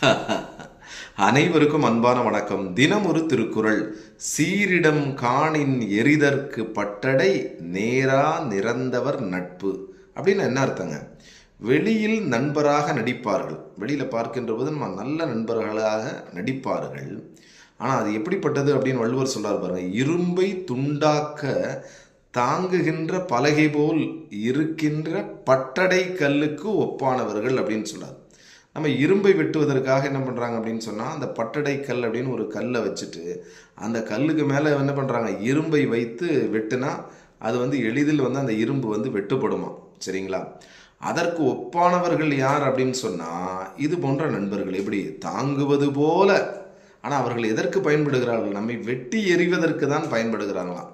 அனைவருக்கும் அன்பான வணக்கம். தினம் ஒரு திருக்குறள். சீரிடம் காணின் எரிதற்கு பட்டடை நேரா நிறந்தவர் நட்பு. அப்படின்னு என்ன அர்த்தங்க? வெளியில் நண்பராக நடிப்பார்கள். வெளியில் பார்க்கின்ற போது நம்ம நல்ல நண்பர்களாக நடிப்பார்கள். ஆனால் அது எப்படிப்பட்டது அப்படின்னு வள்ளுவர் சொல்றார் பாருங்க. இரும்பை துண்டாக்க தாங்குகின்ற பலகை போல் இருக்கின்ற பட்டடை கல்லுக்கு ஒப்பானவர்கள் அப்படின்னு சொல்றார். நம்ம இரும்பை வெட்டுவதற்காக என்ன பண்ணுறாங்க அப்படின்னு சொன்னால் அந்த பட்டடை கல் அப்படின்னு ஒரு கல்லை வச்சுட்டு அந்த கல்லுக்கு மேலே என்ன பண்ணுறாங்க இரும்பை வைத்து வெட்டுனா அது வந்து எளிதில் வந்து அந்த இரும்பு வந்து வெட்டுப்படுமா? சரிங்களா? அதற்கு ஒப்பானவர்கள் யார் அப்படின்னு சொன்னால் இது போன்ற நண்பர்கள். எப்படி? தாங்குவது போல. ஆனால் அவர்கள் எதற்கு பயன்படுகிறார்கள்? நம்மை வெட்டி எறிவதற்கு தான் பயன்படுகிறாங்களாம்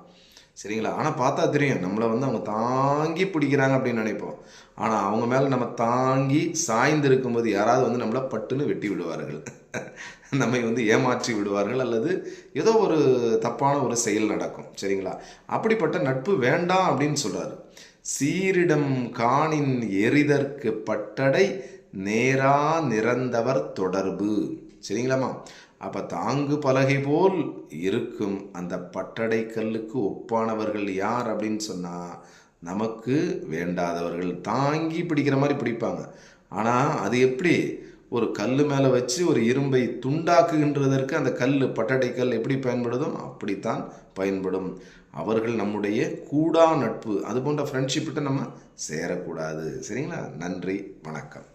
சரிங்களா? ஆனால் பார்த்தா தெரியும். நம்மளை வந்து அவங்க தாங்கி பிடிக்கிறாங்க அப்படின்னு நினைப்போம். ஆனால் அவங்க மேலே நம்ம தாங்கி சாய்ந்து இருக்கும்போது யாராவது வந்து நம்மளை பட்டுன்னு வெட்டி விடுவார்கள். நம்மை வந்து ஏமாற்றி விடுவார்கள் அல்லது ஏதோ ஒரு தப்பான ஒரு செயல் நடக்கும். சரிங்களா? அப்படிப்பட்ட நட்பு வேண்டாம் அப்படின்னு சொல்றாரு. சீரிடம் காணின் எரிதற்கு பட்டடை நேரா நிறந்தவர் தொடர்பு. சரிங்களாம்மா? அப்ப தாங்கு பலகை போல் இருக்கும் அந்த பட்டடை கல்லுக்கு ஒப்பானவர்கள் யார் அப்படின்னு சொன்னா நமக்கு வேண்டாதவர்கள் தாங்கி பிடிக்கிற மாதிரி பிடிப்பாங்க. ஆனா அது எப்படி? ஒரு கல் மேலே வச்சு ஒரு இரும்பை துண்டாக்குகின்றதற்கு அந்த கல் பட்டடை கல் எப்படி பயன்படுதோ அப்படித்தான் பயன்படும். அவர்கள் நம்முடைய கூடா நட்பு. அது போன்ற ஃப்ரெண்ட்ஷிப்பிட்ட நம்ம சேரக்கூடாது. சரிங்களா? நன்றி. வணக்கம்.